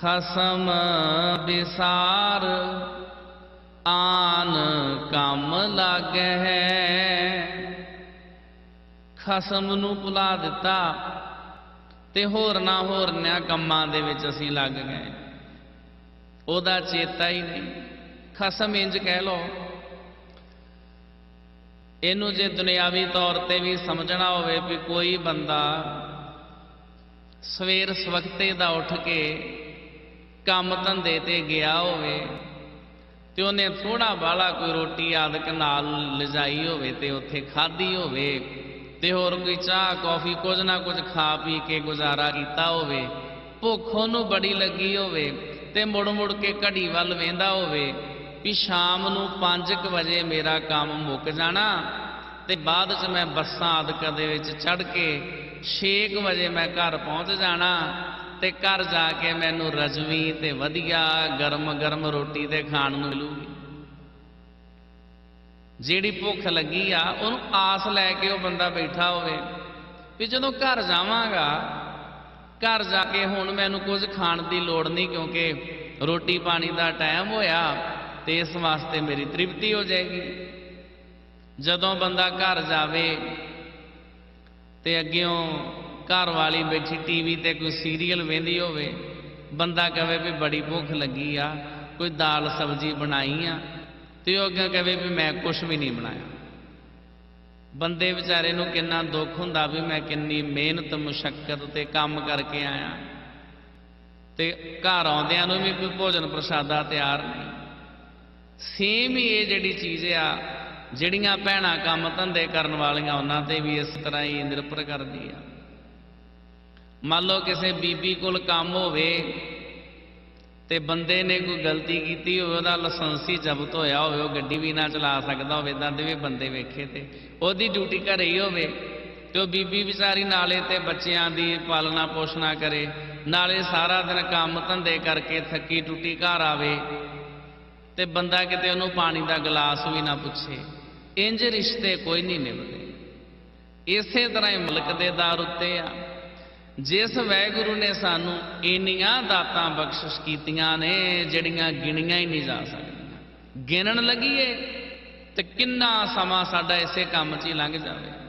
ਖਸਮ ਵਿਸਾਰ ਆਨ ਕੰਮ ਲਾਗੈ ਖਸਮ ਨੂੰ ਭੁਲਾ ਦਿੱਤਾ ਤੇ ਹੋਰ ਨਾ ਹੋਰ ਨਿਆ ਕੰਮਾਂ ਦੇ ਵਿੱਚ ਅਸੀਂ ਲੱਗ ਗਏ। ਉਹਦਾ ਚੇਤਾ ਹੀ ਨਹੀਂ। ਖਸਮ ਇੰਜ ਕਹਿ ਲੋ ਇਹਨੂੰ ਜੇ ਦੁਨਿਆਵੀ ਤੌਰ ਤੇ ਵੀ ਸਮਝਣਾ ਹੋਵੇ ਵੀ ਕੋਈ ਬੰਦਾ ਸਵੇਰ ਸਵਕਤੇ ਦਾ ਉੱਠ ਕੇ ਕੰਮ ਧੰਦੇ ਤੇ ਗਿਆ ਹੋਵੇ ਤੇ ਉਹਨੇ ਥੋੜਾ ਬਾਲਾ ਕੋਈ ਰੋਟੀ ਆਦਿਕ ਨਾਲ ਲਿਜਾਈ ਹੋਵੇ ਤੇ ਉੱਥੇ ਖਾਧੀ ਹੋਵੇ ਤੇ ਹੋਰ ਕੋਈ ਚਾਹ, ਕੌਫੀ ਕੁਝ ਨਾ ਕੁਝ ਖਾ ਪੀ ਕੇ ਗੁਜ਼ਾਰਾ ਕੀਤਾ ਹੋਵੇ, ਭੁੱਖ ਉਹਨੂੰ ਬੜੀ ਲੱਗੀ ਹੋਵੇ ਤੇ ਮੁੜ ਮੁੜ ਕੇ ਘੜੀ ਵੱਲ ਵੇਂਦਾ ਹੋਵੇ ਵੀ ਸ਼ਾਮ ਨੂੰ 5:00 ਵਜੇ ਮੇਰਾ ਕੰਮ ਮੁੱਕ ਜਾਣਾ ਤੇ ਬਾਅਦ 'ਚ ਮੈਂ ਬੱਸਾਂ ਆਦਿਕ ਦੇ ਵਿੱਚ ਚੜ ਕੇ 6 ਵਜੇ ਮੈਂ ਘਰ ਪਹੁੰਚ ਜਾਣਾ ਤੇ ਘਰ ਜਾ ਕੇ ਮੈਨੂੰ ਰਜਵੀ ਤੇ ਵਧੀਆ ਗਰਮ ਗਰਮ ਰੋਟੀ ਤੇ ਖਾਣ ਨੂੰ ਮਿਲੂਗੀ। ਜਿਹੜੀ ਭੁੱਖ ਲੱਗੀ ਆ, ਉਹਨੂੰ ਆਸ ਲੈ ਕੇ ਉਹ ਬੰਦਾ ਬੈਠਾ ਹੋਵੇ ਵੀ ਜਦੋਂ ਘਰ ਜਾਵਾਂਗਾ, ਘਰ ਜਾ ਕੇ ਹੁਣ ਮੈਨੂੰ ਕੁਝ ਖਾਣ ਦੀ ਲੋੜ ਨਹੀਂ ਕਿਉਂਕਿ ਰੋਟੀ ਪਾਣੀ ਦਾ ਟਾਈਮ ਹੋਇਆ ਤੇ ਇਸ ਵਾਸਤੇ ਮੇਰੀ ਤ੍ਰਿਪਤੀ ਹੋ ਜਾਏਗੀ। ਜਦੋਂ ਬੰਦਾ ਘਰ ਜਾਵੇ ਤੇ ਅੱਗਿਓਂ ਘਰ ਵਾਲੀ ਬੈਠੀ ਟੀਵੀ ਤੇ ਕੋਈ ਸੀਰੀਅਲ ਵੇਂਦੀ ਹੋਵੇ, ਬੰਦਾ ਕਹੇ ਵੀ ਬੜੀ ਭੁੱਖ ਲੱਗੀ ਆ, ਕੋਈ ਦਾਲ ਸਬਜ਼ੀ ਬਣਾਈ ਆ, ਤੇ ਉਹ ਅੱਗੇ ਕਹੇ ਵੀ ਮੈਂ ਕੁਝ ਵੀ ਨਹੀਂ ਬਣਾਇਆ। ਬੰਦੇ ਵਿਚਾਰੇ ਨੂੰ ਕਿੰਨਾ ਦੁੱਖ ਹੁੰਦਾ ਵੀ ਮੈਂ ਕਿੰਨੀ ਮਿਹਨਤ ਮੁਸ਼ਕਲ ਤੇ ਕੰਮ ਕਰਕੇ ਆਇਆ। ਤੇ ਘਰ ਆਉਂਦਿਆਂ ਨੂੰ ਵੀ ਕੋਈ ਭੋਜਨ ਪ੍ਰਸ਼ਾਦਾ ਤਿਆਰ ਨਹੀਂ। ਸੇਮ ਹੀ ਇਹ ਜਿਹੜੀ ਚੀਜ਼ ਆ, ਜਿਹੜੀਆਂ ਭੈਣਾਂ ਕੰਮ ਧੰਦੇ ਕਰਨ ਵਾਲੀਆਂ, ਉਹਨਾਂ ਤੇ ਵੀ ਇਸ ਤਰ੍ਹਾਂ ਹੀ ਨਿਰਭਰ ਕਰਦੀ ਆ। ਮੰਨ ਲਓ ਕਿਸੇ ਬੀਬੀ ਕੋਲ ਕੰਮ ਹੋਵੇ ਤੇ ਬੰਦੇ ਨੇ ਕੋਈ ਗਲਤੀ ਕੀਤੀ ਹੋਵੇ, ਉਹਦਾ ਲਾਇਸੈਂਸ ਹੀ ਜ਼ਬਤ ਹੋਇਆ ਹੋਵੇ, ਉਹ ਗੱਡੀ ਵੀ ਨਾ ਚਲਾ ਸਕਦਾ ਹੋਵੇ ਇਦਾਂ ਦੇ ਵੀ ਬੰਦੇ ਵੇਖੇ ਤੇ, ਉਹਦੀ ਡਿਊਟੀ ਘਰੇ ਹੀ ਹੋਵੇ ਤੇ ਉਹ ਬੀਬੀ ਵਿਚਾਰੀ ਨਾਲੇ ਤੇ ਬੱਚਿਆਂ ਦੀ ਪਾਲਣਾ ਪੋਸ਼ਣਾ ਕਰੇ, ਨਾਲੇ ਸਾਰਾ ਦਿਨ ਕੰਮ ਧੰਦੇ ਕਰਕੇ ਥੱਕੀ ਟੁੱਟੀ ਘਰ ਆਵੇ ਤੇ ਬੰਦਾ ਕਿਤੇ ਉਹਨੂੰ ਪਾਣੀ ਦਾ ਗਲਾਸ ਵੀ ਨਾ ਪੁੱਛੇ ਇੰਜ ਰਿਸ਼ਤੇ ਕੋਈ ਨਹੀਂ ਨਿਭਦੇ ਇਸੇ ਤਰ੍ਹਾਂ ਹੀ ਮੁਲਕ ਦੇ ਦਰ ਉੱਤੇ ਆ। ਜਿਸ ਵੈਗੁਰੂ ਨੇ ਸਾਨੂੰ ਇੰਨੀਆਂ ਦਾਤਾਂ ਬਖਸ਼ਿਸ਼ ਕੀਤੀਆਂ ਨੇ, ਜਿਹੜੀਆਂ ਗਿਣੀਆਂ ਹੀ ਨਹੀਂ ਜਾ ਸਕਦੀਆਂ। ਗਿਣਨ ਲੱਗੀਏ ਤੇ ਕਿੰਨਾ ਸਮਾਂ ਸਾਡਾ ਇਸੇ ਕੰਮ 'ਚ ਹੀ ਲੰਘ ਜਾਵੇ।